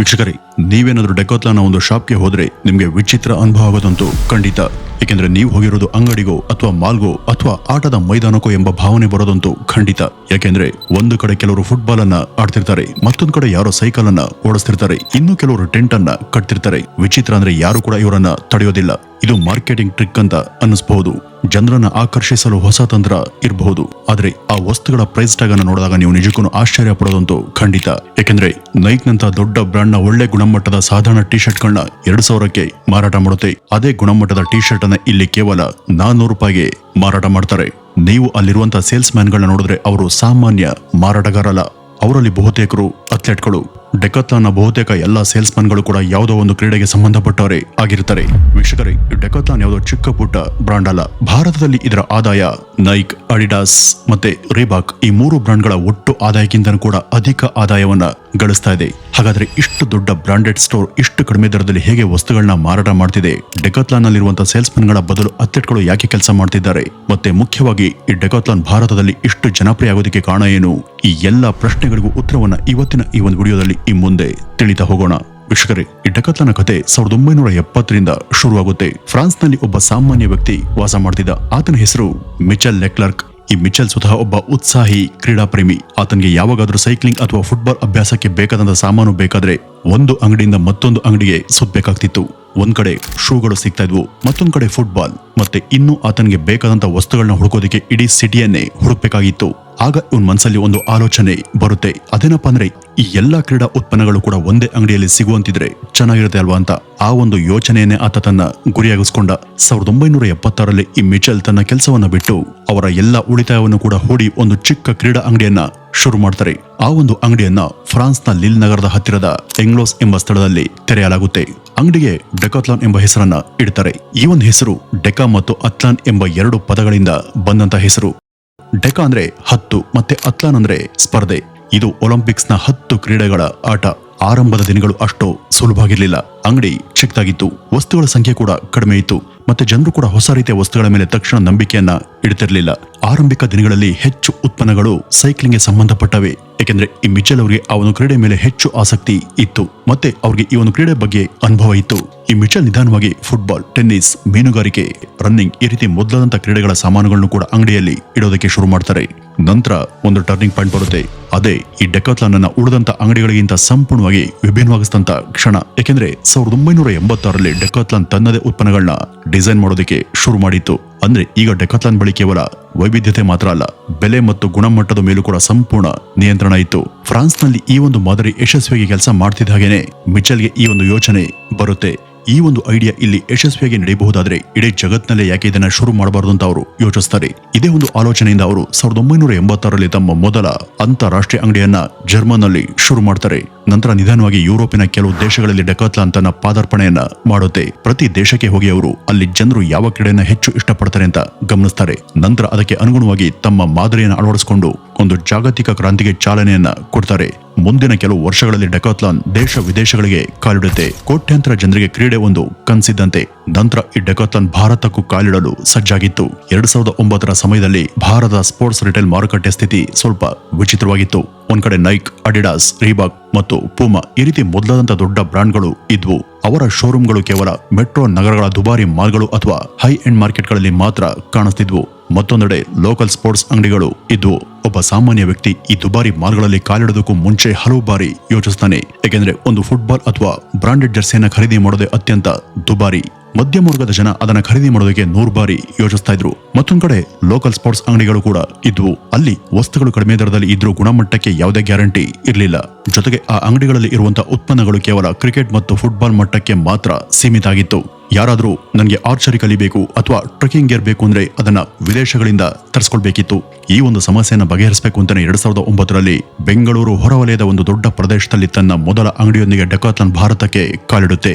ವೀಕ್ಷಕರೇ ನೀವೇನಾದ್ರೂ ಡೆಕೋತ್ಲಾನ ಒಂದು ಶಾಪ್ಗೆ ಹೋದ್ರೆ ನಿಮ್ಗೆ ವಿಚಿತ್ರ ಅನುಭವ ಆಗೋದಂತೂ ಖಂಡಿತ. ಏಕೆಂದ್ರೆ ನೀವು ಹೋಗಿರೋದು ಅಂಗಡಿಗೋ ಅಥವಾ ಮಾಲ್ಗೋ ಅಥವಾ ಆಟದ ಮೈದಾನಕ್ಕೋ ಎಂಬ ಭಾವನೆ ಬರೋದಂತೂ ಖಂಡಿತ. ಯಾಕೆಂದ್ರೆ ಒಂದು ಕಡೆ ಕೆಲವರು ಫುಟ್ಬಾಲ್ ಅನ್ನ ಆಡ್ತಿರ್ತಾರೆ, ಮತ್ತೊಂದು ಕಡೆ ಯಾರೋ ಸೈಕಲ್ ಅನ್ನ ಓಡಿಸ್ತಿರ್ತಾರೆ, ಇನ್ನು ಕೆಲವರು ಟೆಂಟ್ ಅನ್ನ ಕಟ್ತಿರ್ತಾರೆ. ವಿಚಿತ್ರ ಅಂದ್ರೆ ಯಾರು ಕೂಡ ಇವರನ್ನ ತಡೆಯೋದಿಲ್ಲ. ಇದು ಮಾರ್ಕೆಟಿಂಗ್ ಟ್ರಿಕ್ ಅಂತ ಅನ್ನಿಸಬಹುದು. ಜನರನ್ನ ಆಕರ್ಷಿಸಲು ಹೊಸ ತಂತ್ರ ಇರಬಹುದು. ಆದ್ರೆ ಆ ವಸ್ತುಗಳ ಪ್ರೈಸ್ ಟ್ಯಾಗ್ ಅನ್ನು ನೋಡಿದಾಗ ನೀವು ನಿಜಕ್ಕೂ ಆಶ್ಚರ್ಯ ಪಡೋದಂತೂ ಖಂಡಿತ. ಯಾಕೆಂದ್ರೆ ನೈಕ್ ನಂತ ದೊಡ್ಡ ಬ್ರಾಂಡ್ನ ಒಳ್ಳೆ ಗುಣಮಟ್ಟದ ಸಾಧಾರಣ ಟಿ ಶರ್ಟ್ ಗಳನ್ನ ಎರಡು ಸಾವಿರಕ್ಕೆ ಮಾರಾಟ ಮಾಡುತ್ತೆ. ಅದೇ ಗುಣಮಟ್ಟದ ಟಿ ಶರ್ಟ್ ಅನ್ನ ಇಲ್ಲಿ ಕೇವಲ ನಾನ್ನೂರು ರೂಪಾಯಿಗೆ ಮಾರಾಟ ಮಾಡ್ತಾರೆ. ನೀವು ಅಲ್ಲಿರುವಂತಹ ಸೇಲ್ಸ್ ಮ್ಯಾನ್ ಗಳನ್ನ ನೋಡಿದ್ರೆ ಅವರು ಸಾಮಾನ್ಯ ಮಾರಾಟಗಾರಲ್ಲ. ಅವರಲ್ಲಿ ಬಹುತೇಕರು ಅಥ್ಲೆಟ್ಗಳು. ಡೆಕತ್ಲಾನ್ನ ಬಹುತೇಕ ಎಲ್ಲಾ ಸೇಲ್ಸ್ಗಳು ಕೂಡ ಯಾವುದೋ ಒಂದು ಕ್ರೀಡೆಗೆ ಸಂಬಂಧಪಟ್ಟವರೇ ಆಗಿರ್ತಾರೆ. ವೀಕ್ಷಕರೇ ಡೆಕತ್ಲಾನ್ ಯಾವುದೋ ಚಿಕ್ಕ ಪುಟ್ಟ ಬ್ರಾಂಡ್ ಅಲ್ಲ. ಭಾರತದಲ್ಲಿ ಇದರ ಆದಾಯ ನೈಕ್ ಅಡಿಡಾಸ್ ಮತ್ತೆ ರೀಬಾಕ್ ಈ ಮೂರು ಬ್ರಾಂಡ್ಗಳ ಒಟ್ಟು ಆದಾಯಕ್ಕಿಂತ ಕೂಡ ಅಧಿಕ ಆದಾಯವನ್ನ ಗಳಿಸ್ತಾ ಇದೆ. ಹಾಗಾದ್ರೆ ಇಷ್ಟು ದೊಡ್ಡ ಬ್ರಾಂಡೆಡ್ ಸ್ಟೋರ್ ಇಷ್ಟು ಕಡಿಮೆ ದರದಲ್ಲಿ ಹೇಗೆ ವಸ್ತುಗಳನ್ನ ಮಾರಾಟ ಮಾಡ್ತಿದೆ? ಡೆಕೋತ್ಲಾನ್ ನಲ್ಲಿರುವಂತಹ ಸೇಲ್ಸ್ಗಳ ಬದಲು ಅಥ್ಲೆಟ್ಗಳು ಯಾಕೆ ಕೆಲಸ ಮಾಡ್ತಿದ್ದಾರೆ? ಮತ್ತೆ ಮುಖ್ಯವಾಗಿ ಈ ಡೆಕೋತ್ಲಾನ್ ಭಾರತದಲ್ಲಿ ಇಷ್ಟು ಜನಪ್ರಿಯ ಆಗೋದಕ್ಕೆ ಕಾರಣ ಏನು? ಈ ಎಲ್ಲ ಪ್ರಶ್ನೆಗಳಿಗೂ ಉತ್ತರವನ್ನ ಇವತ್ತಿನ ಈ ಒಂದು ವಿಡಿಯೋದಲ್ಲಿ ಈ ಮುಂದೆ ತಿಳಿತಾ ಹೋಗೋಣ. ವೀಕ್ಷಕರೇ, ಈ ಡಕತ್ಲನ ಕತೆ ಸಾವಿರದ ಒಂಬೈನೂರ ಎಪ್ಪತ್ತರಿಂದ ಶುರುವಾಗುತ್ತೆ. ಫ್ರಾನ್ಸ್ನಲ್ಲಿ ಒಬ್ಬ ಸಾಮಾನ್ಯ ವ್ಯಕ್ತಿ ವಾಸ ಮಾಡ್ತಿದ್ದ. ಆತನ ಹೆಸರು ಮಿಚೆಲ್ ಲೆಕ್ಲರ್ಕ್. ಈ ಮಿಚೆಲ್ ಸ್ವತಃ ಒಬ್ಬ ಉತ್ಸಾಹಿ ಕ್ರೀಡಾಪ್ರೇಮಿ. ಆತನಿಗೆ ಯಾವಾಗಾದರೂ ಸೈಕ್ಲಿಂಗ್ ಅಥವಾ ಫುಟ್ಬಾಲ್ ಅಭ್ಯಾಸಕ್ಕೆ ಬೇಕಾದಂತ ಸಾಮಾನು ಬೇಕಾದ್ರೆ ಒಂದು ಅಂಗಡಿಯಿಂದ ಮತ್ತೊಂದು ಅಂಗಡಿಗೆ ಸುತ್ತಬೇಕಾಗ್ತಿತ್ತು ಒಂದ್ ಕಡೆ ಶೂಗಳು ಸಿಗ್ತಾ ಇದ್ವು, ಮತ್ತೊಂದ್ ಕಡೆ ಫುಟ್ಬಾಲ್. ಮತ್ತೆ ಇನ್ನು ಆತನಿಗೆ ಬೇಕಾದಂತ ವಸ್ತುಗಳನ್ನ ಹುಡುಕೋದಕ್ಕೆ ಇಡೀ ಸಿಟಿಯನ್ನೇ ಹುಡುಕ್ಬೇಕಾಗಿತ್ತು. ಆಗ ಇವನ್ ಮನಸ್ಸಲ್ಲಿ ಒಂದು ಆಲೋಚನೆ ಬರುತ್ತೆ. ಅದೇನಪ್ಪ ಅಂದ್ರೆ ಈ ಎಲ್ಲಾ ಕ್ರೀಡಾ ಉತ್ಪನ್ನಗಳು ಕೂಡ ಒಂದೇ ಅಂಗಡಿಯಲ್ಲಿ ಸಿಗುವಂತಿದ್ರೆ ಚೆನ್ನಾಗಿರುತ್ತೆ ಅಲ್ವಾ ಅಂತ ಆ ಒಂದು ಯೋಚನೆಯನ್ನೇ ಆತ ತನ್ನ ಗುರಿಯಾಗಿಸ್ಕೊಂಡ. ಸಾವಿರದ ಒಂಬೈನೂರ ಎಪ್ಪತ್ತಾರಲ್ಲಿ ಈ ಮಿಚೆಲ್ ತನ್ನ ಕೆಲಸವನ್ನ ಬಿಟ್ಟು ಅವರ ಎಲ್ಲಾ ಉಳಿತಾಯವನ್ನು ಕೂಡ ಹೂಡಿ ಒಂದು ಚಿಕ್ಕ ಕ್ರೀಡಾ ಅಂಗಡಿಯನ್ನ ಶುರು ಮಾಡ್ತಾರೆ. ಆ ಒಂದು ಅಂಗಡಿಯನ್ನ ಫ್ರಾನ್ಸ್ನ ಲಿಲ್ ನಗರದ ಹತ್ತಿರದ ಎಂಗ್ಲೋಸ್ ಎಂಬ ಸ್ಥಳದಲ್ಲಿ ತೆರೆಯಲಾಗುತ್ತೆ. ಅಂಗಡಿಗೆ ಡೆಕಾತ್ಲಾನ್ ಎಂಬ ಹೆಸರನ್ನ ಇಡ್ತಾರೆ. ಈ ಒಂದು ಹೆಸರು ಡೆಕಾ ಮತ್ತು ಅತ್ಲಾನ್ ಎಂಬ ಎರಡು ಪದಗಳಿಂದ ಬಂದಂತ ಹೆಸರು. ಡೆಕಾ ಅಂದ್ರೆ ಹತ್ತು ಮತ್ತೆ ಅತ್ಲಾನ್ ಅಂದ್ರೆ ಸ್ಪರ್ಧೆ. ಇದು ಒಲಿಂಪಿಕ್ಸ್ನ ಹತ್ತು ಕ್ರೀಡೆಗಳ ಆಟ. ಆರಂಭದ ದಿನಗಳು ಅಷ್ಟು ಸುಲಭವಾಗಿರಲಿಲ್ಲ. ಅಂಗಡಿ ಚಿಕ್ಕದಾಗಿತ್ತು. ವಸ್ತುಗಳ ಸಂಖ್ಯೆ ಕೂಡ ಕಡಿಮೆ ಇತ್ತು. ಮತ್ತೆ ಜನರು ಕೂಡ ಹೊಸ ರೀತಿಯ ವಸ್ತುಗಳ ಮೇಲೆ ತಕ್ಷಣ ನಂಬಿಕೆಯನ್ನ ಇಡ್ತಿರ್ಲಿಲ್ಲ. ಆರಂಭಿಕ ದಿನಗಳಲ್ಲಿ ಹೆಚ್ಚು ಉತ್ಪನ್ನಗಳು ಸೈಕ್ಲಿಂಗ್ಗೆ ಸಂಬಂಧಪಟ್ಟವೆ. ಏಕೆಂದ್ರೆ ಈ ಮಿಚಲ್ ಅವರಿಗೆ ಆ ಒಂದು ಕ್ರೀಡೆ ಮೇಲೆ ಹೆಚ್ಚು ಆಸಕ್ತಿ ಇತ್ತು. ಮತ್ತೆ ಅವರಿಗೆ ಈ ಒಂದು ಕ್ರೀಡೆ ಬಗ್ಗೆ ಅನುಭವ ಇತ್ತು. ಈ ಮಿಚಲ್ ನಿಧಾನವಾಗಿ ಫುಟ್ಬಾಲ್, ಟೆನ್ನಿಸ್, ಮೀನುಗಾರಿಕೆ, ರನ್ನಿಂಗ್ ಈ ರೀತಿ ಮೊದಲಾದಂತಹ ಕ್ರೀಡೆಗಳ ಸಾಮಾನುಗಳನ್ನು ಕೂಡ ಅಂಗಡಿಯಲ್ಲಿ ಇಡೋದಕ್ಕೆ ಶುರು ಮಾಡ್ತಾರೆ. ನಂತರ ಒಂದು ಟರ್ನಿಂಗ್ ಪಾಯಿಂಟ್ ಬರುತ್ತೆ. ಅದೇ ಈ ಡೆಕಾತ್ಲಾನ್ ಅನ್ನ ಉಳಿದಂತ ಅಂಗಡಿಗಳಿಗಿಂತ ಸಂಪೂರ್ಣವಾಗಿ ವಿಭಿನ್ನವಾಗಿಸಿದಂತ ಕ್ಷಣ. ಯಾಕೆಂದ್ರೆ ಸಾವಿರದ ಒಂಬೈನೂರ ಎಂಬತ್ತಾರರಲ್ಲಿ ಡೆಕಾತ್ಲಾನ್ ತನ್ನದೇ ಉತ್ಪನ್ನಗಳನ್ನ ಡಿಸೈನ್ ಮಾಡೋದಕ್ಕೆ ಶುರು ಮಾಡಿತ್ತು. ಅಂದ್ರೆ ಈಗ ಡೆಕಾತ್ಲಾನ್ ಬಳಿ ಕೇವಲ ವೈವಿಧ್ಯತೆ ಮಾತ್ರ ಅಲ್ಲ, ಬೆಲೆ ಮತ್ತು ಗುಣಮಟ್ಟದ ಮೇಲೂ ಕೂಡ ಸಂಪೂರ್ಣ ನಿಯಂತ್ರಣ ಇತ್ತು. ಫ್ರಾನ್ಸ್ನಲ್ಲಿ ಈ ಒಂದು ಮಾದರಿ ಯಶಸ್ವಿಯಾಗಿ ಕೆಲಸ ಮಾಡ್ತಿದ್ದ ಹಾಗೇನೆ ಮಿಚೆಲ್ಗೆ ಈ ಒಂದು ಯೋಚನೆ ಬರುತ್ತೆ. ಈ ಒಂದು ಐಡಿಯಾ ಇಲ್ಲಿ ಯಶಸ್ವಿಯಾಗಿ ನಡೆಯಬಹುದಾದ್ರೆ ಇಡೀ ಜಗತ್ನಲ್ಲೇ ಯಾಕೆ ಇದನ್ನ ಶುರು ಮಾಡಬಾರದು ಅಂತ ಅವರು ಯೋಚಿಸ್ತಾರೆ. ಇದೇ ಒಂದು ಆಲೋಚನೆಯಿಂದ ಅವರು ಸಾವಿರದ ಒಂಬೈನೂರ ಎಂಬತ್ತಾರರಲ್ಲಿ ತಮ್ಮ ಮೊದಲ ಅಂತಾರಾಷ್ಟ್ರೀಯ ಅಂಗಡಿಯನ್ನ ಜರ್ಮನ್ನಲ್ಲಿ ಶುರು ಮಾಡ್ತಾರೆ. ನಂತರ ನಿಧಾನವಾಗಿ ಯುರೋಪಿನ ಕೆಲವು ದೇಶಗಳಲ್ಲಿ ಡೆಕಾತ್ಲಾನ್ ತನ್ನ ಪಾದಾರ್ಪಣೆಯನ್ನ ಮಾಡುತ್ತೆ. ಪ್ರತಿ ದೇಶಕ್ಕೆ ಹೋಗಿ ಅವರು ಅಲ್ಲಿ ಜನರು ಯಾವ ಕ್ರೀಡೆಯನ್ನ ಹೆಚ್ಚು ಇಷ್ಟಪಡ್ತಾರೆ ಅಂತ ಗಮನಿಸ್ತಾರೆ. ನಂತರ ಅದಕ್ಕೆ ಅನುಗುಣವಾಗಿ ತಮ್ಮ ಮಾದರಿಯನ್ನು ಅಳವಡಿಸಿಕೊಂಡು ಒಂದು ಜಾಗತಿಕ ಕ್ರಾಂತಿಗೆ ಚಾಲನೆಯನ್ನ ಕೊಡ್ತಾರೆ. ಮುಂದಿನ ಕೆಲವು ವರ್ಷಗಳಲ್ಲಿ ಡೆಕಾತ್ಲಾನ್ ದೇಶ ವಿದೇಶಗಳಿಗೆ ಕಾಲಿಡುತ್ತೆ. ಕೋಟ್ಯಾಂತರ ಜನರಿಗೆ ಕ್ರೀಡೆ ಒಂದು ಕನಸಿದ್ದಂತೆ. ನಂತರ ಈ ಡೆಕಾತ್ಲಾನ್ ಭಾರತಕ್ಕೂ ಕಾಲಿಡಲು ಸಜ್ಜಾಗಿತ್ತು. ಎರಡ್ ಸಾವಿರದ ಒಂಬತ್ತರ ಸಮಯದಲ್ಲಿ ಭಾರತದ ಸ್ಪೋರ್ಟ್ಸ್ ರಿಟೇಲ್ ಮಾರುಕಟ್ಟೆ ಸ್ಥಿತಿ ಸ್ವಲ್ಪ ವಿಚಿತ್ರವಾಗಿತ್ತು. ಒಂದ್ ಕಡೆ ನೈಕ್ ಅಡಿಡಾಸ್ ರೀಬಾಕ್ ಮತ್ತು ಪೂಮಾ ಈ ರೀತಿ ಮೊದಲಾದಂತಹ ದೊಡ್ಡ ಬ್ರಾಂಡ್ಗಳು ಇದ್ವು. ಅವರ ಶೋರೂಮ್ಗಳು ಕೇವಲ ಮೆಟ್ರೋ ನಗರಗಳ ದುಬಾರಿ ಮಾಲ್ಗಳು ಅಥವಾ ಹೈ ಎಂಡ್ ಮಾರ್ಕೆಟ್ಗಳಲ್ಲಿ ಮಾತ್ರ ಕಾಣಿಸ್ತಿದ್ವು. ಮತ್ತೊಂದೆಡೆ ಲೋಕಲ್ ಸ್ಪೋರ್ಟ್ಸ್ ಅಂಗಡಿಗಳು ಇದ್ವು ಒಬ್ಬ ಸಾಮಾನ್ಯ ವ್ಯಕ್ತಿ ಈ ದುಬಾರಿ ಮಾಲ್ಗಳಲ್ಲಿ ಕಾಲಿಡೋದಕ್ಕೂ ಮುಂಚೆ ಹಲವು ಬಾರಿ ಯೋಚಿಸ್ತಾನೆ. ಏಕೆಂದರೆ ಒಂದು ಫುಟ್ಬಾಲ್ ಅಥವಾ ಬ್ರಾಂಡೆಡ್ ಜರ್ಸಿಯನ್ನು ಖರೀದಿ ಮಾಡೋದೇ ಅತ್ಯಂತ ದುಬಾರಿ. ಮಧ್ಯಮ ವರ್ಗದ ಜನ ಅದನ್ನ ಖರೀದಿ ಮಾಡೋದಕ್ಕೆ ನೂರು ಬಾರಿ ಯೋಚಿಸ್ತಾ ಇದ್ರು. ಮತ್ತೊಂದ್ ಕಡೆ ಲೋಕಲ್ ಸ್ಪೋರ್ಟ್ಸ್ ಅಂಗಡಿಗಳು ಕೂಡ ಇದ್ವು. ಅಲ್ಲಿ ವಸ್ತುಗಳು ಕಡಿಮೆ ದರದಲ್ಲಿ ಇದ್ರೂ ಗುಣಮಟ್ಟಕ್ಕೆ ಯಾವುದೇ ಗ್ಯಾರಂಟಿ ಇರಲಿಲ್ಲ. ಜೊತೆಗೆ ಆ ಅಂಗಡಿಗಳಲ್ಲಿ ಇರುವಂತಹ ಉತ್ಪನ್ನಗಳು ಕೇವಲ ಕ್ರಿಕೆಟ್ ಮತ್ತು ಫುಟ್ಬಾಲ್ ಮಟ್ಟಕ್ಕೆ ಮಾತ್ರ ಸೀಮಿತ ಆಗಿತ್ತು ಯಾರಾದರೂ ನನಗೆ ಆರ್ಚರಿ ಕಲಿಬೇಕು ಅಥವಾ ಟ್ರೆಕಿಂಗ್ ಗೇರ್ ಬೇಕು ಅಂದ್ರೆ ಅದನ್ನ ವಿದೇಶಗಳಿಂದ ತರಿಸ್ಕೊಳ್ಬೇಕಿತ್ತು. ಈ ಒಂದು ಸಮಸ್ಯೆಯನ್ನು ಬಗೆಹರಿಸಬೇಕು ಅಂತಾನೆ ಎರಡ್ ಸಾವಿರದ ಒಂಬತ್ತರಲ್ಲಿ ಬೆಂಗಳೂರು ಹೊರವಲಯದ ಒಂದು ದೊಡ್ಡ ಪ್ರದೇಶದಲ್ಲಿ ತನ್ನ ಮೊದಲ ಅಂಗಡಿಯೊಂದಿಗೆ ಡೆಕಾತ್ಲನ್ ಭಾರತಕ್ಕೆ ಕಾಲಿಡುತ್ತೆ.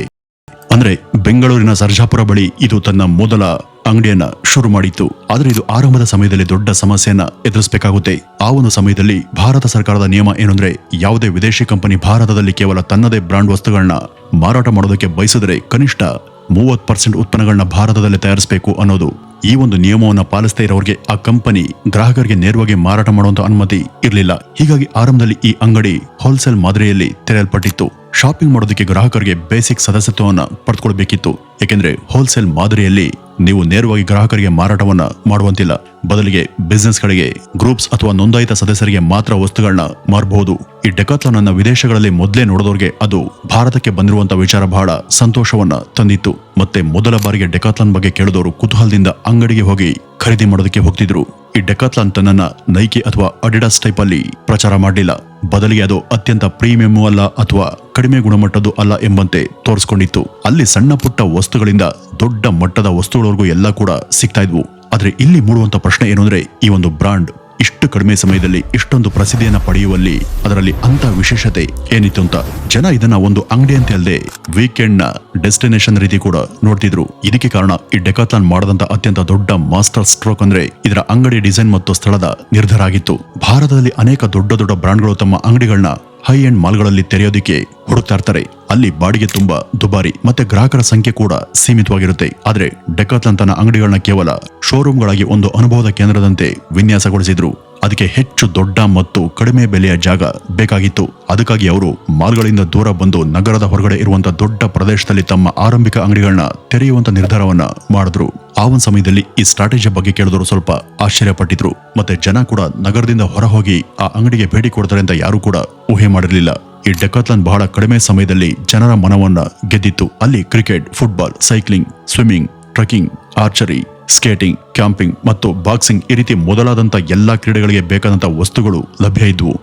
ಅಂದ್ರೆ ಬೆಂಗಳೂರಿನ ಸರ್ಜಾಪುರ ಬಳಿ ಇದು ತನ್ನ ಮೊದಲ ಅಂಗಡಿಯನ್ನ ಶುರು ಮಾಡಿತ್ತು. ಆದರೆ ಇದು ಆರಂಭದ ಸಮಯದಲ್ಲಿ ದೊಡ್ಡ ಸಮಸ್ಯೆಯನ್ನ ಎದುರಿಸಬೇಕಾಗುತ್ತೆ. ಆ ಒಂದು ಸಮಯದಲ್ಲಿ ಭಾರತ ಸರ್ಕಾರದ ನಿಯಮ ಏನಂದ್ರೆ ಯಾವುದೇ ವಿದೇಶಿ ಕಂಪನಿ ಭಾರತದಲ್ಲಿ ಕೇವಲ ತನ್ನದೇ ಬ್ರಾಂಡ್ ವಸ್ತುಗಳನ್ನ ಮಾರಾಟ ಮಾಡೋದಕ್ಕೆ ಬಯಸಿದರೆ ಕನಿಷ್ಠ ಮೂವತ್ ಪರ್ಸೆಂಟ್ ಉತ್ಪನ್ನಗಳನ್ನ ಭಾರತದಲ್ಲಿ ತಯಾರಿಸಬೇಕು ಅನ್ನೋದು ಈ ಒಂದು ನಿಯಮವನ್ನು ಪಾಲಿಸದೇ ಇರೋರಿಗೆ ಆ ಕಂಪನಿ ಗ್ರಾಹಕರಿಗೆ ನೇರವಾಗಿ ಮಾರಾಟ ಮಾಡುವಂತ ಅನುಮತಿ ಇರಲಿಲ್ಲ. ಹೀಗಾಗಿ ಆರಂಭದಲ್ಲಿ ಈ ಅಂಗಡಿ ಹೋಲ್ಸೇಲ್ ಮಾದರಿಯಲ್ಲಿ ತೆರೆಯಲ್ಪಟ್ಟಿತ್ತು. ಶಾಪಿಂಗ್ ಮಾಡೋದಕ್ಕೆ ಗ್ರಾಹಕರಿಗೆ ಬೇಸಿಕ್ ಸದಸ್ಯತ್ವವನ್ನು ಪಡೆದುಕೊಳ್ಬೇಕಿತ್ತು. ಏಕೆಂದ್ರೆ ಹೋಲ್ಸೇಲ್ ಮಾದರಿಯಲ್ಲಿ ನೀವು ನೇರವಾಗಿ ಗ್ರಾಹಕರಿಗೆ ಮಾರಾಟವನ್ನ ಮಾಡುವಂತಿಲ್ಲ. ಬದಲಿಗೆ ಬಿಸ್ನೆಸ್ಗಳಿಗೆ ಗ್ರೂಪ್ಸ್ ಅಥವಾ ನೋಂದಾಯಿತ ಸದಸ್ಯರಿಗೆ ಮಾತ್ರ ವಸ್ತುಗಳನ್ನ ಮಾರಬಹುದು. ಈ ಡೆಕಾತ್ಲಾನ್ ಅನ್ನ ವಿದೇಶಗಳಲ್ಲಿ ಮೊದಲೇ ನೋಡಿದವರಿಗೆ ಅದು ಭಾರತಕ್ಕೆ ಬಂದಿರುವಂತ ವಿಚಾರ ಬಹಳ ಸಂತೋಷವನ್ನ ತಂದಿತ್ತು. ಮತ್ತೆ ಮೊದಲ ಬಾರಿಗೆ ಡೆಕಾತ್ಲಾನ್ ಬಗ್ಗೆ ಕೇಳಿದವರು ಕುತೂಹಲದಿಂದ ಅಂಗಡಿಗೆ ಹೋಗಿ ಖರೀದಿ ಮಾಡೋದಕ್ಕೆ ಹೋಗ್ತಿದ್ರು. ಈ ಡೆಕಾತ್ಲಾನ್ ತನ್ನ ನೈಕಿ ಅಥವಾ ಅಡಿಡಾಸ್ ಟೈಪ್ ಅಲ್ಲಿ ಪ್ರಚಾರ ಮಾಡಲಿಲ್ಲ. ಬದಲಿಗೆ ಅದು ಅತ್ಯಂತ ಪ್ರೀಮಿಯಂ ಅಲ್ಲ ಅಥವಾ ಕಡಿಮೆ ಗುಣಮಟ್ಟದ್ದು ಅಲ್ಲ ಎಂಬಂತೆ ತೋರಿಸ್ಕೊಂಡಿತ್ತು. ಅಲ್ಲಿ ಸಣ್ಣ ಪುಟ್ಟ ವಸ್ತುಗಳಿಂದ ದೊಡ್ಡ ಮಟ್ಟದ ವಸ್ತುಗಳವರೆಗೂ ಎಲ್ಲ ಕೂಡ ಸಿಗ್ತಾ ಇದ್ವು. ಆದ್ರೆ ಇಲ್ಲಿ ಮೂಡುವಂತ ಪ್ರಶ್ನೆ ಏನು ಅಂದ್ರೆ, ಈ ಒಂದು ಬ್ರಾಂಡ್ ಇಷ್ಟು ಕಡಿಮೆ ಸಮಯದಲ್ಲಿ ಇಷ್ಟೊಂದು ಪ್ರಸಿದ್ಧಿಯನ್ನು ಪಡೆಯುವಲ್ಲಿ ಅದರಲ್ಲಿ ಅಂತ ವಿಶೇಷತೆ ಏನಿತ್ತು ಅಂತ ಜನ ಇದನ್ನ ಒಂದು ಅಂಗಡಿ ಅಂತ ಅಲ್ಲದೆ ವೀಕೆಂಡ್ನ ಡೆಸ್ಟಿನೇಷನ್ ರೀತಿ ಕೂಡ ನೋಡ್ತಿದ್ರು. ಇದಕ್ಕೆ ಕಾರಣ ಈ ಡೆಕಾಥಾನ್ ಮಾಡದಂತ ಅತ್ಯಂತ ದೊಡ್ಡ ಮಾಸ್ಟರ್ ಸ್ಟ್ರೋಕ್ ಅಂದ್ರೆ ಇದರ ಅಂಗಡಿ ಡಿಸೈನ್ ಮತ್ತು ಸ್ಥಳದ ನಿರ್ಧಾರ ಆಗಿತ್ತು. ಭಾರತದಲ್ಲಿ ಅನೇಕ ದೊಡ್ಡ ದೊಡ್ಡ ಬ್ರಾಂಡ್ಗಳು ತಮ್ಮ ಅಂಗಡಿಗಳನ್ನ ಹೈ ಎಂಡ್ ಮಾಲ್ಗಳಲ್ಲಿ ತೆರೆಯೋದಿಕ್ಕೆ ಹುಡುಕ್ತಾ ಇರ್ತಾರೆ. ಅಲ್ಲಿ ಬಾಡಿಗೆ ತುಂಬಾ ದುಬಾರಿ ಮತ್ತೆ ಗ್ರಾಹಕರ ಸಂಖ್ಯೆ ಕೂಡ ಸೀಮಿತವಾಗಿರುತ್ತೆ. ಆದ್ರೆ ಡೆಕಾತ್ಲನ್ ತನ್ನ ಅಂಗಡಿಗಳನ್ನ ಕೇವಲ ಶೋರೂಮ್ಗಳಾಗಿ ಒಂದು ಅನುಭವದ ಕೇಂದ್ರದಂತೆ ವಿನ್ಯಾಸಗೊಳಿಸಿದ್ರು. ಅದಕ್ಕೆ ಹೆಚ್ಚು ದೊಡ್ಡ ಮತ್ತು ಕಡಿಮೆ ಬೆಲೆಯ ಜಾಗ ಬೇಕಾಗಿತ್ತು. ಅದಕ್ಕಾಗಿ ಅವರು ಮಾಲ್ಗಳಿಂದ ದೂರ ಬಂದು ನಗರದ ಹೊರಗಡೆ ಇರುವಂತಹ ದೊಡ್ಡ ಪ್ರದೇಶದಲ್ಲಿ ತಮ್ಮ ಆರಂಭಿಕ ಅಂಗಡಿಗಳನ್ನ ತೆರೆಯುವಂತ ನಿರ್ಧಾರವನ್ನ ಮಾಡಿದ್ರು. ಆ ಒಂದು ಸಮಯದಲ್ಲಿ ಈ ಸ್ಟ್ರಾಟಜಿ ಬಗ್ಗೆ ಕೇಳಿದವರು ಸ್ವಲ್ಪ ಆಶ್ಚರ್ಯಪಟ್ಟಿದ್ರು. ಮತ್ತೆ ಜನ ಕೂಡ ನಗರದಿಂದ ಹೊರಹೋಗಿ ಆ ಅಂಗಡಿಗೆ ಭೇಟಿ ಕೊಡ್ತಾರೆ ಅಂತ ಯಾರು ಕೂಡ ಊಹೆ ಮಾಡಿರಲಿಲ್ಲ. ಈ ಡೆಕಾತ್ಲನ್ ಬಹಳ ಕಡಿಮೆ ಸಮಯದಲ್ಲಿ ಜನರ ಮನವನ್ನ ಗೆದ್ದಿತ್ತು. ಅಲ್ಲಿ cricket football cycling swimming trekking archery skating camping ಮತ್ತು ಬಾಕ್ಸಿಂಗ್ ಈ ರೀತಿ ಮೊದಲಾದಂತ ಎಲ್ಲಾ ಕ್ರೀಡೆಗಳಿಗೆ ಬೇಕಾದಂತ ವಸ್ತುಗಳು ಲಭ್ಯ ಇದ್ವು.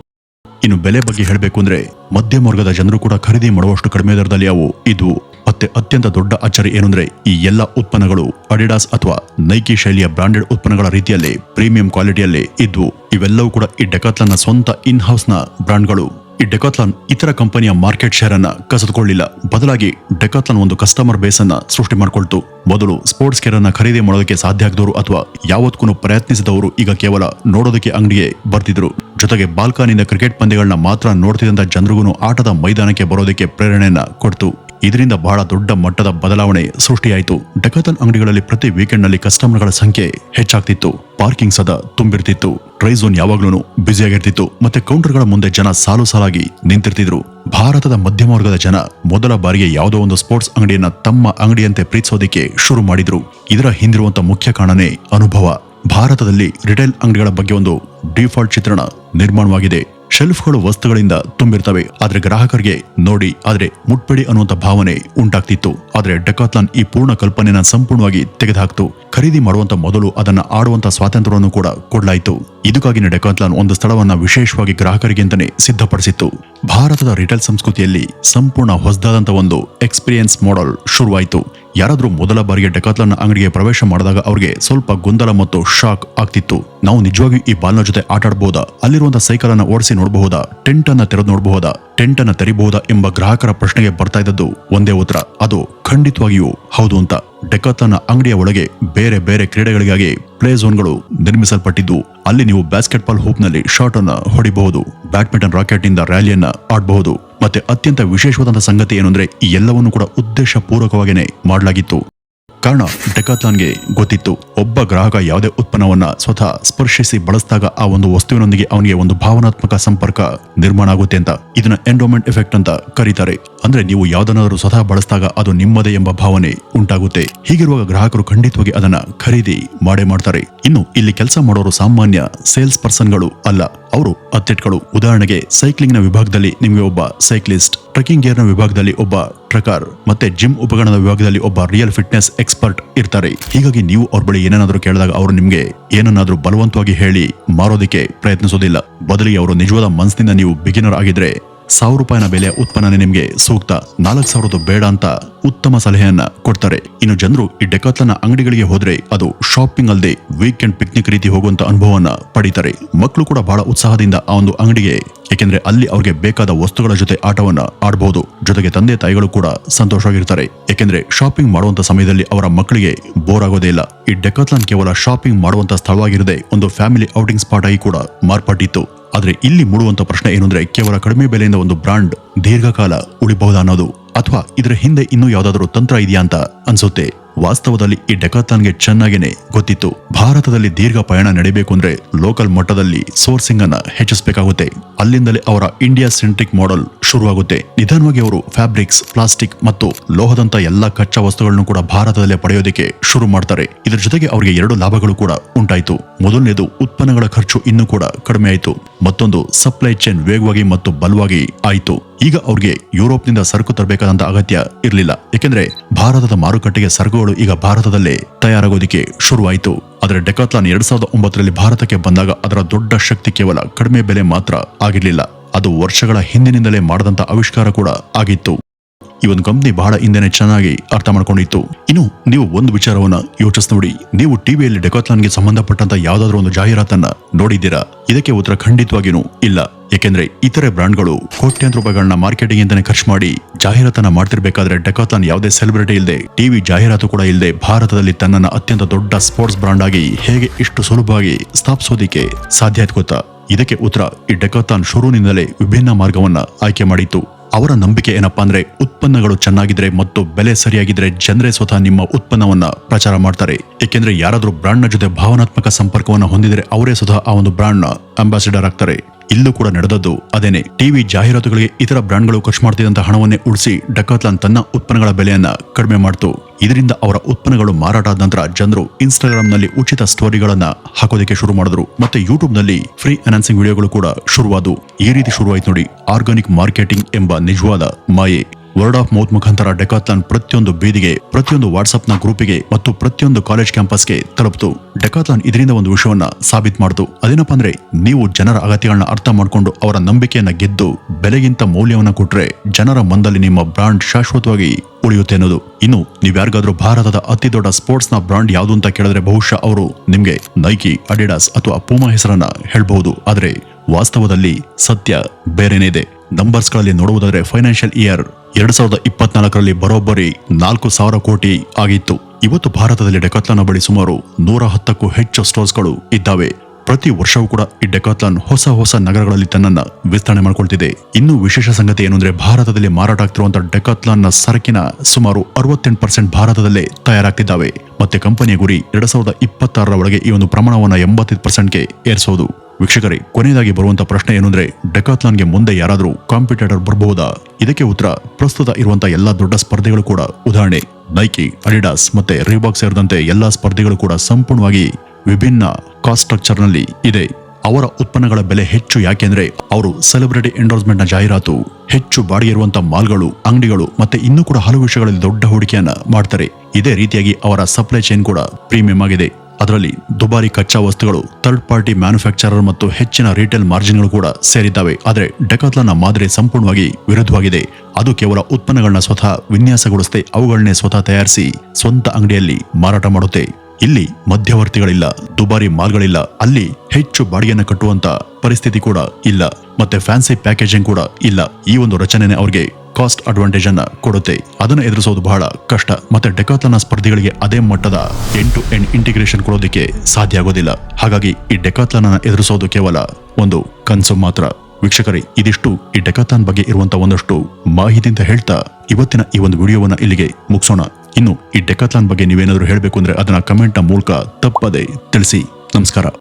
ಇನ್ನು ಬೆಲೆ ಬಗ್ಗೆ ಹೇಳಬೇಕು ಅಂದ್ರೆ ಮಧ್ಯಮ ವರ್ಗದ ಜನರು ಕೂಡ ಖರೀದಿ ಮಾಡುವಷ್ಟು ಕಡಿಮೆ ದರದಲ್ಲಿ ಅವು ಇದ್ವು. ಮತ್ತೆ ಅತ್ಯಂತ ದೊಡ್ಡ ಅಚ್ಚರಿ ಏನಂದ್ರೆ ಈ ಎಲ್ಲ ಉತ್ಪನ್ನಗಳು ಅಡಿಡಾಸ್ ಅಥವಾ ನೈಕಿ ಶೈಲಿಯ ಬ್ರಾಂಡೆಡ್ ಉತ್ಪನ್ನಗಳ ರೀತಿಯಲ್ಲಿ ಪ್ರೀಮಿಯಂ ಕ್ವಾಲಿಟಿಯಲ್ಲಿ ಇದ್ವು ಇವೆಲ್ಲವೂ ಕೂಡ ಈ ಡೆಕಾತ್ಲನ್ನ ಸ್ವಂತ ಇನ್ ಹೌಸ್ನ ಬ್ರಾಂಡ್ಗಳು ಈ ಡೆಕಾತ್ಲನ್ ಇತರ ಕಂಪನಿಯ ಮಾರ್ಕೆಟ್ ಶೇರ್ ಅನ್ನ ಕಸಿದುಕೊಳ್ಳಿಲ್ಲ. ಬದಲಾಗಿ ಡೆಕಾತ್ಲನ್ ಒಂದು ಕಸ್ಟಮರ್ ಬೇಸ್ ಅನ್ನ ಸೃಷ್ಟಿ ಮಾಡಿಕೊಳ್ತು. ಮೊದಲು ಸ್ಪೋರ್ಟ್ಸ್ ಕೇರ್ ಅನ್ನ ಖರೀದಿ ಮಾಡೋದಕ್ಕೆ ಸಾಧ್ಯ ಆಗದವರು ಅಥವಾ ಯಾವತ್ತೂ ಪ್ರಯತ್ನಿಸಿದವರು ಈಗ ಕೇವಲ ನೋಡೋದಕ್ಕೆ ಅಂಗಡಿಗೆ ಬರ್ತಿದ್ರು. ಜೊತೆಗೆ ಬಾಲ್ಕನಿಂದ ಕ್ರಿಕೆಟ್ ಪಂದ್ಯಗಳನ್ನ ಮಾತ್ರ ನೋಡ್ತಿದ್ದಂತ ಜನರಿಗೂ ಆಟದ ಮೈದಾನಕ್ಕೆ ಬರೋದಕ್ಕೆ ಪ್ರೇರಣೆಯನ್ನ ಕೊಡ್ತು. ಇದರಿಂದ ಬಹಳ ದೊಡ್ಡ ಮಟ್ಟದ ಬದಲಾವಣೆ ಸೃಷ್ಟಿಯಾಯಿತು. ಡಕಾತನ್ ಅಂಗಡಿಗಳಲ್ಲಿ ಪ್ರತಿ ವೀಕೆಂಡ್ನಲ್ಲಿ ಕಸ್ಟಮರ್ಗಳ ಸಂಖ್ಯೆ ಹೆಚ್ಚಾಗ್ತಿತ್ತು. ಪಾರ್ಕಿಂಗ್ ಸದಾ ತುಂಬಿರ್ತಿತ್ತು. ಟ್ರೈ ಝೋನ್ ಯಾವಾಗ್ಲೂ ಬ್ಯುಸಿಯಾಗಿರ್ತಿತ್ತು. ಮತ್ತೆ ಕೌಂಟರ್ಗಳ ಮುಂದೆ ಜನ ಸಾಲು ಸಾಲಾಗಿ ನಿಂತಿರ್ತಿದ್ರು. ಭಾರತದ ಮಧ್ಯಮ ವರ್ಗದ ಜನ ಮೊದಲ ಬಾರಿಗೆ ಯಾವುದೋ ಒಂದು ಸ್ಪೋರ್ಟ್ಸ್ ಅಂಗಡಿಯನ್ನ ತಮ್ಮ ಅಂಗಡಿಯಂತೆ ಪ್ರೀತಿಸೋದಿಕ್ಕೆ ಶುರು ಮಾಡಿದ್ರು. ಇದರ ಹಿಂದಿರುವಂತ ಮುಖ್ಯ ಕಾರಣನೇ ಅನುಭವ. ಭಾರತದಲ್ಲಿ ರಿಟೇಲ್ ಅಂಗಡಿಗಳ ಬಗ್ಗೆ ಒಂದು ಡಿಫಾಲ್ಟ್ ಚಿತ್ರಣ ನಿರ್ಮಾಣವಾಗಿದೆ. ಶೆಲ್ಫ್ಗಳು ವಸ್ತುಗಳಿಂದ ತುಂಬಿರ್ತವೆ. ಆದ್ರೆ ಗ್ರಾಹಕರಿಗೆ ನೋಡಿ, ಆದ್ರೆ ಮುಟ್ಬೇಡಿ ಅನ್ನುವಂಥ ಭಾವನೆ ಉಂಟಾಗ್ತಿತ್ತು. ಆದ್ರೆ ಡೆಕಾತ್ಲಾನ್ ಈ ಪೂರ್ಣ ಕಲ್ಪನೆಯನ್ನ ಸಂಪೂರ್ಣವಾಗಿ ತೆಗೆದುಹಾಕ್ತು. ಖರೀದಿ ಮಾಡುವಂತ ಮೊದಲು ಅದನ್ನ ಆಡುವಂತ ಸ್ವಾತಂತ್ರ್ಯವನ್ನು ಕೂಡ ಕೊಡಲಾಯಿತು. ಇದಕ್ಕಾಗಿನ ಡೆಕಾತ್ಲಾನ್ ಒಂದು ಸ್ಥಳವನ್ನ ವಿಶೇಷವಾಗಿ ಗ್ರಾಹಕರಿಗೆ ಅಂತಾನೆ ಸಿದ್ಧಪಡಿಸಿತ್ತು. ಭಾರತದ ರಿಟೇಲ್ ಸಂಸ್ಕೃತಿಯಲ್ಲಿ ಸಂಪೂರ್ಣ ಹೊಸದಾದಂತ ಒಂದು ಎಕ್ಸ್ಪೀರಿಯನ್ಸ್ ಮಾಡೆಲ್ ಶುರುವಾಯಿತು. ಯಾರಾದ್ರೂ ಮೊದಲ ಬಾರಿಗೆ ಡೆಕಾತ್ಲನ್ ಅಂಗಡಿಗೆ ಪ್ರವೇಶ ಮಾಡಿದಾಗ ಅವರಿಗೆ ಸ್ವಲ್ಪ ಗೊಂದಲ ಮತ್ತು ಶಾಕ್ ಆಗ್ತಿತ್ತು. ನಾವು ನಿಜವಾಗಿಯೂ ಈ ಬಾಲ್ನ ಜೊತೆ ಆಟ ಆಡಬಹುದಾ ಅಲ್ಲಿರುವಂತಹ ಸೈಕಲ್ ಅನ್ನ ಓಡಿಸಿ ನೋಡಬಹುದಾ? ಟೆಂಟ್ ಅನ್ನ ತೆರೆದು ನೋಡಬಹುದಾ? ಟೆಂಟ್ ಅನ್ನ ತೆರಿಬಹುದಾ ಎಂಬ ಗ್ರಾಹಕರ ಪ್ರಶ್ನೆಗೆ ಬರ್ತಾ ಇದ್ದದ್ದು ಒಂದೇ ಉತ್ತರ. ಅದು ಖಂಡಿತವಾಗಿಯೂ ಹೌದು ಅಂತ. ಡೆಕಾತ್ಲಾನ್ ಅಂಗಡಿಯ ಒಳಗೆ ಬೇರೆ ಬೇರೆ ಕ್ರೀಡೆಗಳಿಗಾಗಿ ಪ್ಲೇ ಝೋನ್ಗಳು ನಿರ್ಮಿಸಲ್ಪಟ್ಟಿದ್ದು, ಅಲ್ಲಿ ನೀವು ಬ್ಯಾಸ್ಕೆಟ್ ಬಾಲ್ನಲ್ಲಿ ಶಾಟ್ ಅನ್ನು ಹೊಡಿಬಹುದು ಬ್ಯಾಡ್ಮಿಂಟನ್ ರಾಕೆಟ್ನಿಂದ ರ್ಯಾಲಿಯನ್ನ ಆಡಬಹುದು. ಮತ್ತೆ ಅತ್ಯಂತ ವಿಶೇಷವಾದಂತಹ ಸಂಗತಿ ಏನು ಅಂದ್ರೆ, ಈ ಎಲ್ಲವನ್ನು ಕೂಡ ಉದ್ದೇಶ ಪೂರ್ವಕವಾಗಿಯೇ ಮಾಡಲಾಗಿತ್ತು. ಕಾರಣ ಡೆಕಾಥಾನ್ಗೆ ಗೊತ್ತಿತ್ತು. ಒಬ್ಬ ಗ್ರಾಹಕ ಯಾವುದೇ ಉತ್ಪನ್ನವನ್ನ ಸ್ವತಃ ಸ್ಪರ್ಶಿಸಿ ಬಳಸಿದಾಗ ಆ ಒಂದು ವಸ್ತುವಿನೊಂದಿಗೆ ಅವನಿಗೆ ಒಂದು ಭಾವನಾತ್ಮಕ ಸಂಪರ್ಕ ನಿರ್ಮಾಣ ಆಗುತ್ತೆ ಅಂತ ಇದನ್ನ ಎಂಡೋಮೆಂಟ್ ಎಫೆಕ್ಟ್ ಅಂತ ಕರೀತಾರೆ. ಅಂದ್ರೆ ನೀವು ಯಾವ್ದನ್ನಾದ್ರೂ ಸ್ವತಃ ಬಳಸಿದಾಗ ಅದು ನಿಮ್ಮದೇ ಎಂಬ ಭಾವನೆ ಉಂಟಾಗುತ್ತೆ. ಹೀಗಿರುವಾಗ ಗ್ರಾಹಕರು ಖಂಡಿತವಾಗಿ ಅದನ್ನ ಖರೀದಿ ಮಾಡೇ ಮಾಡ್ತಾರೆ. ಇನ್ನು ಇಲ್ಲಿ ಕೆಲಸ ಮಾಡೋರು ಸಾಮಾನ್ಯ ಸೇಲ್ಸ್ ಪರ್ಸನ್ಗಳು ಅಲ್ಲ. ಅವರು ಅಥ್ಲೆಟ್ಗಳು ಉದಾಹರಣೆಗೆ ಸೈಕ್ಲಿಂಗ್ನ ವಿಭಾಗದಲ್ಲಿ ನಿಮಗೆ ಒಬ್ಬ ಸೈಕ್ಲಿಸ್ಟ್ ಟ್ರೆಕಿಂಗ್ ಗೇರ್ನ ವಿಭಾಗದಲ್ಲಿ ಒಬ್ಬ ಟ್ರಕರ್ ಮತ್ತೆ ಜಿಮ್ ಉಪಕರಣದ ವಿಭಾಗದಲ್ಲಿ ಒಬ್ಬ ರಿಯಲ್ ಫಿಟ್ನೆಸ್ ಎಕ್ಸ್ಪರ್ಟ್ ಇರ್ತಾರೆ. ಹೀಗಾಗಿ ನೀವು ಅವ್ರ ಬಳಿ ಏನೇನಾದರೂ ಕೇಳಿದಾಗ ಅವರು ನಿಮಗೆ ಏನನ್ನಾದರೂ ಬಲವಂತವಾಗಿ ಹೇಳಿ ಮಾರೋದಕ್ಕೆ ಪ್ರಯತ್ನಿಸೋದಿಲ್ಲ. ಬದಲಿಗೆ ಅವರು ನಿಜವಾದ ಮನಸ್ಸಿನಿಂದ ನೀವು ಬಿಗಿನರ್ ಆಗಿದ್ರೆ ಸಾವಿರ ರೂಪಾಯಿನ ಬೆಲೆ ಉತ್ಪನ್ನನೇ ನಿಮಗೆ ಸೂಕ್ತ. ನಾಲ್ಕು ಸಾವಿರದ ಬೇಡ ಅಂತ ಉತ್ತಮ ಸಲಹೆಯನ್ನ ಕೊಡ್ತಾರೆ. ಇನ್ನು ಜನರು ಈ ಡೆಕಾತ್ಲನ ಅಂಗಡಿಗಳಿಗೆ ಹೋದ್ರೆ ಅದು ಶಾಪಿಂಗ್ ಅಲ್ಲದೆ ವೀಕೆಂಡ್ ಪಿಕ್ನಿಕ್ ರೀತಿ ಹೋಗುವಂತ ಅನುಭವವನ್ನ ಪಡಿತಾರೆ. ಮಕ್ಕಳು ಕೂಡ ಬಹಳ ಉತ್ಸಾಹದಿಂದ ಆ ಒಂದು ಅಂಗಡಿಗೆ, ಏಕೆಂದ್ರೆ ಅಲ್ಲಿ ಅವ್ರಿಗೆ ಬೇಕಾದ ವಸ್ತುಗಳ ಜೊತೆ ಆಟವನ್ನ ಆಡಬಹುದು ಜೊತೆಗೆ ತಂದೆ ತಾಯಿಗಳು ಕೂಡ ಸಂತೋಷವಾಗಿರ್ತಾರೆ. ಏಕೆಂದ್ರೆ ಶಾಪಿಂಗ್ ಮಾಡುವಂತ ಸಮಯದಲ್ಲಿ ಅವರ ಮಕ್ಕಳಿಗೆ ಬೋರ್ ಆಗೋದೇ ಇಲ್ಲ. ಈ ಡೆಕಾತ್ಲಾನ್ ಕೇವಲ ಶಾಪಿಂಗ್ ಮಾಡುವಂತ ಸ್ಥಳವಾಗಿರದೆ ಒಂದು ಫ್ಯಾಮಿಲಿ ಔಟಿಂಗ್ ಸ್ಪಾಟ್ ಆಗಿ ಕೂಡ ಮಾರ್ಪಟ್ಟಿತ್ತು. ಆದ್ರೆ ಇಲ್ಲಿ ಮೂಡುವಂಥ ಪ್ರಶ್ನೆ ಏನು ಅಂದರೆ ಕೇವಲ ಕಡಿಮೆ ಬೆಲೆಯಿಂದ ಒಂದು ಬ್ರಾಂಡ್ ದೀರ್ಘಕಾಲ ಉಳಿಬಹುದಾ ಅನ್ನೋದು? ಅಥವಾ ಇದರ ಹಿಂದೆ ಇನ್ನೂ ಯಾವುದಾದ್ರೂ ತಂತ್ರ ಇದೆಯಾ ಅಂತ ಅನ್ಸುತ್ತೆ. ವಾಸ್ತವದಲ್ಲಿ ಈ ಡೆಕಾಥಾನ್ಗೆ ಚೆನ್ನಾಗೇನೆ ಗೊತ್ತಿತ್ತು. ಭಾರತದಲ್ಲಿ ದೀರ್ಘ ಪಯಣ ನಡೀಬೇಕು ಅಂದ್ರೆ ಲೋಕಲ್ ಮಟ್ಟದಲ್ಲಿ ಸೋರ್ಸಿಂಗ್ ಅನ್ನ ಹೆಚ್ಚಿಸಬೇಕಾಗುತ್ತೆ. ಅಲ್ಲಿಂದಲೇ ಅವರ ಇಂಡಿಯಾ ಸೆಂಟ್ರಿಕ್ ಮಾಡೆಲ್ ಶುರುವಾಗುತ್ತೆ. ನಿಧಾನವಾಗಿ ಅವರು ಫ್ಯಾಬ್ರಿಕ್ಸ್, ಪ್ಲಾಸ್ಟಿಕ್ ಮತ್ತು ಲೋಹದಂತ ಎಲ್ಲಾ ಕಚ್ಚಾ ವಸ್ತುಗಳನ್ನು ಕೂಡ ಭಾರತದಲ್ಲೇ ಪಡೆಯೋದಕ್ಕೆ ಶುರು ಮಾಡ್ತಾರೆ. ಇದರ ಜೊತೆಗೆ ಅವರಿಗೆ ಎರಡು ಲಾಭಗಳು ಕೂಡ ಉಂಟಾಯಿತು. ಮೊದಲನೇದು ಉತ್ಪನ್ನಗಳ ಖರ್ಚು ಇನ್ನೂ ಕೂಡ ಕಡಿಮೆ ಆಯಿತು. ಮತ್ತೊಂದು ಸಪ್ಲೈ ಚೈನ್ ವೇಗವಾಗಿ ಮತ್ತು ಬಲವಾಗಿ ಆಯಿತು. ಈಗ ಅವ್ರಿಗೆ ಯುರೋಪ್ನಿಂದ ಸರಕು ತರಬೇಕಾದಂತ ಅಗತ್ಯ ಇರಲಿಲ್ಲ. ಯಾಕೆಂದ್ರೆ ಭಾರತದ ಮಾರುಕಟ್ಟೆಗೆ ಸರಕುಗಳು ಈಗ ಭಾರತದಲ್ಲೇ ತಯಾರಾಗೋದಿಕ್ಕೆ ಶುರುವಾಯಿತು. ಆದರೆ ಡೆಕಾತ್ಲಾನ್ ಎರಡ್ ಸಾವಿರದ ಒಂಬತ್ತರಲ್ಲಿ ಭಾರತಕ್ಕೆ ಬಂದಾಗ ಅದರ ದೊಡ್ಡ ಶಕ್ತಿ ಕೇವಲ ಕಡಿಮೆ ಬೆಲೆ ಮಾತ್ರ ಆಗಿರಲಿಲ್ಲ. ಅದು ವರ್ಷಗಳ ಹಿಂದಿನಿಂದಲೇ ಮಾಡದಂತ ಆವಿಷ್ಕಾರ ಕೂಡ ಆಗಿತ್ತು. ಈ ಒಂದು ಕಂಪ್ನಿ ಬಹಳ ಹಿಂದೆನೆ ಚೆನ್ನಾಗಿ ಅರ್ಥ ಮಾಡ್ಕೊಂಡಿತ್ತು. ಇನ್ನು ನೀವು ಒಂದು ವಿಚಾರವನ್ನ ಯೋಚಿಸ್ ನೋಡಿ ನೀವು ಟಿವಿಯಲ್ಲಿ ಡೆಕಾತ್ಲಾನ್ಗೆ ಸಂಬಂಧಪಟ್ಟಂತ ಯಾವ್ದಾದ್ರು ಒಂದು ಜಾಹೀರಾತನ್ನ ನೋಡಿದ್ದೀರಾ? ಇದಕ್ಕೆ ಉತ್ತರ ಖಂಡಿತವಾಗಿಯೂ ಇಲ್ಲ. ಯಾಕೆಂದ್ರೆ ಇತರೆ ಬ್ರಾಂಡ್ಗಳು ಕೋಟ್ಯಾಂತರ ರೂಪಾಯಿಗಳನ್ನ ಮಾರ್ಕೆಟಿಂಗ್ ಇಂದನೇ ಖರ್ಚು ಮಾಡಿ ಜಾಹೀರಾತನ್ನ ಮಾಡ್ತಿರ್ಬೇಕಾದ್ರೆ ಡೆಕಾಥಾನ್ ಯಾವುದೇ ಸೆಲೆಬ್ರಿಟಿ ಇಲ್ಲದೆ ಟಿವಿ ಜಾಹೀರಾತು ಕೂಡ ಇಲ್ಲದೆ ಭಾರತದಲ್ಲಿ ತನ್ನನ್ನ ಅತ್ಯಂತ ದೊಡ್ಡ ಸ್ಪೋರ್ಟ್ಸ್ ಬ್ರಾಂಡ್ ಆಗಿ ಹೇಗೆ ಇಷ್ಟು ಸುಲಭವಾಗಿ ಸ್ಥಾಪಿಸೋದಿಕ್ಕೆ ಸಾಧ್ಯ ಆಯ್ತು ಗೊತ್ತಾ? ಇದಕ್ಕೆ ಉತ್ತರ ಈ ಡೆಕಾಥಾನ್ ಶುರುವಿನಿಂದಲೇ ವಿಭಿನ್ನ ಮಾರ್ಗವನ್ನ ಆಯ್ಕೆ ಮಾಡಿತ್ತು. ಅವರ ನಂಬಿಕೆ ಏನಪ್ಪಾ ಅಂದ್ರೆ ಉತ್ಪನ್ನಗಳು ಚೆನ್ನಾಗಿದ್ರೆ ಮತ್ತು ಬೆಲೆ ಸರಿಯಾಗಿದ್ರೆ ಜನರೇ ಸ್ವತಃ ನಿಮ್ಮ ಉತ್ಪನ್ನವನ್ನ ಪ್ರಚಾರ ಮಾಡ್ತಾರೆ. ಏಕೆಂದ್ರೆ ಯಾರಾದರೂ ಬ್ರಾಂಡ್ನ ಜೊತೆ ಭಾವನಾತ್ಮಕ ಸಂಪರ್ಕವನ್ನು ಹೊಂದಿದ್ರೆ ಅವರೇ ಸ್ವತಃ ಆ ಒಂದು ಬ್ರಾಂಡ್ನ ಅಂಬಾಸಿಡರ್ ಆಗ್ತಾರೆ. ಇಲ್ಲೂ ಕೂಡ ನಡೆದದ್ದು. ಅದೇನೆ, ಟಿವಿ ಜಾಹೀರಾತುಗಳಿಗೆ ಇತರ ಬ್ರಾಂಡ್ಗಳು ಖರ್ಚು ಮಾಡ್ತಿದ್ದಂತ ಹಣವನ್ನೇ ಉಳಿಸಿ ಡಕಾತ್ಲಾನ್ ತನ್ನ ಉತ್ಪನ್ನಗಳ ಬೆಲೆಯನ್ನ ಕಡಿಮೆ ಮಾಡ್ತು. ಇದರಿಂದ ಅವರ ಉತ್ಪನ್ನಗಳು ಮಾರಾಟ ಆದ ನಂತರ ಜನರು ಇನ್ಸ್ಟಾಗ್ರಾಮ್ನಲ್ಲಿ ಉಚಿತ ಸ್ಟೋರಿಗಳನ್ನ ಹಾಕೋದಕ್ಕೆ ಶುರು ಮಾಡಿದ್ರು. ಮತ್ತೆ ಯೂಟ್ಯೂಬ್ನಲ್ಲಿ ಫ್ರೀ ಅನೌನ್ಸಿಂಗ್ ವಿಡಿಯೋಗಳು ಕೂಡ ಶುರುವಾದವು. ಈ ರೀತಿ ಶುರುವಾಯ್ತು ನೋಡಿ, ಆರ್ಗಾನಿಕ್ ಮಾರ್ಕೆಟಿಂಗ್ ಎಂಬ ನಿಜವಾದ ಮಾಯೆ. ವರ್ಡ್ ಆಫ್ ಮೌತ್ ಮುಖಾಂತರ ಡೆಕಾಥ್ಲಾನ್ ಪ್ರತಿಯೊಂದು ಬೀದಿಗೆ, ಪ್ರತಿಯೊಂದು ವಾಟ್ಸ್ಆಪ್ನ ಗ್ರೂಪಿಗೆ ಮತ್ತು ಪ್ರತಿಯೊಂದು ಕಾಲೇಜ್ ಕ್ಯಾಂಪಸ್ಗೆ ತಲುಪಿತು. ಡೆಕಾಥ್ಲಾನ್ ಇದರಿಂದ ಒಂದು ವಿಷಯವನ್ನ ಸಾಬೀತ್ ಮಾಡಿತು. ಅದೇನಪ್ಪ ಅಂದ್ರೆ, ನೀವು ಜನರ ಅಗತ್ಯಗಳನ್ನ ಅರ್ಥ ಮಾಡಿಕೊಂಡು ಅವರ ನಂಬಿಕೆಯನ್ನ ಗೆದ್ದು, ಬೆಲೆಗಿಂತ ಮೌಲ್ಯವನ್ನ ಕೊಟ್ರೆ ಜನರ ಮಂದಲ್ಲಿ ನಿಮ್ಮ ಬ್ರಾಂಡ್ ಶಾಶ್ವತವಾಗಿ ಉಳಿಯುತ್ತೆ ಅನ್ನೋದು. ಇನ್ನು, ನೀವು ಯಾರಿಗಾದ್ರೂ ಭಾರತದ ಅತಿ ದೊಡ್ಡ ಸ್ಪೋರ್ಟ್ಸ್ನ ಬ್ರಾಂಡ್ ಯಾವುದು ಅಂತ ಕೇಳಿದ್ರೆ ಬಹುಶಃ ಅವರು ನಿಮಗೆ ನೈಕಿ ಅಡಿಡಾಸ್ ಅಥವಾ ಪೂಮಾ ಹೆಸರನ್ನ ಹೇಳಬಹುದು. ಆದರೆ, ವಾಸ್ತವದಲ್ಲಿ ಸತ್ಯ ಬೇರೆನೇ ಇದೆ. ನಂಬರ್ಸ್ಗಳಲ್ಲಿ ನೋಡುವುದಾದ್ರೆ ಫೈನಾನ್ಷಿಯಲ್ ಇಯರ್ ಎರಡ್ ಸಾವಿರದ ಇಪ್ಪತ್ನಾಲ್ಕರಲ್ಲಿ ಬರೋಬ್ಬರಿ ನಾಲ್ಕು ಸಾವಿರ ಕೋಟಿ ಆಗಿತ್ತು. ಇವತ್ತು ಭಾರತದಲ್ಲಿ ಡೆಕಾತ್ಲಾನ ಬಳಿ ಸುಮಾರು ನೂರ ಹತ್ತಕ್ಕೂ ಹೆಚ್ಚು ಸ್ಟೋರ್ಸ್ಗಳು ಇದ್ದಾವೆ. ಪ್ರತಿ ವರ್ಷವೂ ಕೂಡ ಈ ಡೆಕಾತ್ಲಾನ್ ಹೊಸ ಹೊಸ ನಗರಗಳಲ್ಲಿ ತನ್ನನ್ನ ವಿಸ್ತರಣೆ ಮಾಡಿಕೊಳ್ತಿದೆ. ಇನ್ನು ವಿಶೇಷ ಸಂಗತಿ ಏನು ಭಾರತದಲ್ಲಿ ಮಾರಾಟ ಆಗ್ತಿರುವಂತಹ ಡೆಕಾತ್ಲಾನ್ನ ಸರಕಿನ ಸುಮಾರು ಅರವತ್ತೆಂಟು ಪರ್ಸೆಂಟ್ ಭಾರತದಲ್ಲೇ ತಯಾರಾಗ್ತಿದ್ದಾವೆ. ಮತ್ತೆ ಕಂಪನಿಯ ಗುರಿ ಎರಡ್ ಸಾವಿರದ ಇಪ್ಪತ್ತಾರರ ಒಳಗೆ ಈ ಒಂದು ಪ್ರಮಾಣವನ್ನು ಎಂಬತ್ತೈದು ಪರ್ಸೆಂಟ್ಗೆ ಏರಿಸೋದು. ವೀಕ್ಷಕರೇ, ಕೊನೆಯದಾಗಿ ಬರುವಂತ ಪ್ರಶ್ನೆ ಏನಂದ್ರೆ ಡೆಕಾತ್ಲಾನ್ಗೆ ಮುಂದೆ ಯಾರಾದರೂ ಕಾಂಪಿಟೇಟರ್ ಬರಬಹುದಾ? ಇದಕ್ಕೆ ಉತ್ತರ, ಪ್ರಸ್ತುತ ಇರುವಂತಹ ಎಲ್ಲಾ ದೊಡ್ಡ ಸ್ಪರ್ಧೆಗಳು ಕೂಡ ಉದಾಹರಣೆ ನೈಕಿ ಅಡಿಡಾಸ್ ಮತ್ತೆ ರೀಬಾಕ್ ಸೇರಿದಂತೆ ಎಲ್ಲಾ ಸ್ಪರ್ಧೆಗಳು ಕೂಡ ಸಂಪೂರ್ಣವಾಗಿ ವಿಭಿನ್ನ ಕಾಸ್ಟ್ ಸ್ಟ್ರಕ್ಚರ್ನಲ್ಲಿ ಇದೆ. ಅವರ ಉತ್ಪನ್ನಗಳ ಬೆಲೆ ಹೆಚ್ಚು ಯಾಕೆಂದ್ರೆ ಅವರು ಸೆಲೆಬ್ರಿಟಿ ಎಂಡೋರ್ಸ್ಮೆಂಟ್ನ ಜಾಹೀರಾತು, ಹೆಚ್ಚು ಬಾಡಿಗೆ ಇರುವಂತಹ ಮಾಲ್ಗಳು, ಅಂಗಡಿಗಳು ಮತ್ತೆ ಇನ್ನೂ ಕೂಡ ಹಲವು ವಿಷಯಗಳಲ್ಲಿ ದೊಡ್ಡ ಹೂಡಿಕೆಯನ್ನ ಮಾಡ್ತಾರೆ. ಇದೇ ರೀತಿಯಾಗಿ ಅವರ ಸಪ್ಲೈ ಚೈನ್ ಕೂಡ ಪ್ರೀಮಿಯಂ ಆಗಿದೆ. ಅದರಲ್ಲಿ ದುಬಾರಿ ಕಚ್ಚಾ ವಸ್ತುಗಳು ಥರ್ಡ್ ಪಾರ್ಟಿ ಮ್ಯಾನುಫ್ಯಾಕ್ಚರರ್ ಮತ್ತು ಹೆಚ್ಚಿನ ರಿಟೇಲ್ ಮಾರ್ಜಿನ್ಗಳು ಕೂಡ ಸೇರಿದ್ದಾವೆ. ಆದರೆ ಡೆಕಾತ್ಲನ್ನ ಮಾದರಿ ಸಂಪೂರ್ಣವಾಗಿ ವಿರುದ್ಧವಾಗಿದೆ. ಅದು ಕೇವಲ ಉತ್ಪನ್ನಗಳನ್ನ ಸ್ವತಃ ವಿನ್ಯಾಸಗೊಳಿಸದೆ ಅವುಗಳನ್ನೇ ಸ್ವತಃ ತಯಾರಿಸಿ ಸ್ವಂತ ಅಂಗಡಿಯಲ್ಲಿ ಮಾರಾಟ ಮಾಡುತ್ತೆ. ಇಲ್ಲಿ ಮಧ್ಯವರ್ತಿಗಳಿಲ್ಲ, ದುಬಾರಿ ಮಾಲ್ಗಳಿಲ್ಲ. ಅಲ್ಲಿ ಹೆಚ್ಚು ಬಾಡಿಗೆಯನ್ನು ಕಟ್ಟುವಂತ ಪರಿಸ್ಥಿತಿ ಕೂಡ ಇಲ್ಲ. ಮತ್ತೆ ಫ್ಯಾನ್ಸಿ ಪ್ಯಾಕೇಜಿಂಗ್ ಕೂಡ ಇಲ್ಲ. ಈ ಒಂದು ರಚನೆ ಅವ್ರಿಗೆ ಕಾಸ್ಟ್ ಅಡ್ವಾಂಟೇಜ್ ಅನ್ನ ಕೊಡುತ್ತೆ. ಅದನ್ನು ಎದುರಿಸೋದು ಬಹಳ ಕಷ್ಟ. ಮತ್ತೆ ಡೆಕಾತನ ಸ್ಪರ್ಧಿಗಳಿಗೆ ಅದೇ ಮಟ್ಟದ ಎಂಡ್ ಟು ಎಂಡ್ ಇಂಟಿಗ್ರೇಷನ್ ಕೊಡೋದಕ್ಕೆ ಸಾಧ್ಯ ಆಗೋದಿಲ್ಲ. ಹಾಗಾಗಿ ಈ ಡೆಕಾತ್ಲನ ಎದುರಿಸೋದು ಕೇವಲ ಒಂದು ಕನಸು ಮಾತ್ರ. ವೀಕ್ಷಕರೇ, ಇದಿಷ್ಟು ಈ ಡೆಕಾಥಾನ್ ಬಗ್ಗೆ ಇರುವಂತಹ ಒಂದಷ್ಟು ಮಾಹಿತಿ ಅಂತ ಹೇಳ್ತಾ ಇವತ್ತಿನ ಈ ಒಂದು ವಿಡಿಯೋವನ್ನ ಇಲ್ಲಿಗೆ ಮುಗಿಸೋಣ. ಇನ್ನು ಈ ಡೆಕಾಥಾನ್ ಬಗ್ಗೆ ನೀವೇನಾದರೂ ಹೇಳಬೇಕು ಅಂದ್ರೆ ಅದನ್ನ ಕಮೆಂಟ್ ಮೂಲಕ ತಪ್ಪದೆ ತಿಳಿಸಿ. ನಮಸ್ಕಾರ.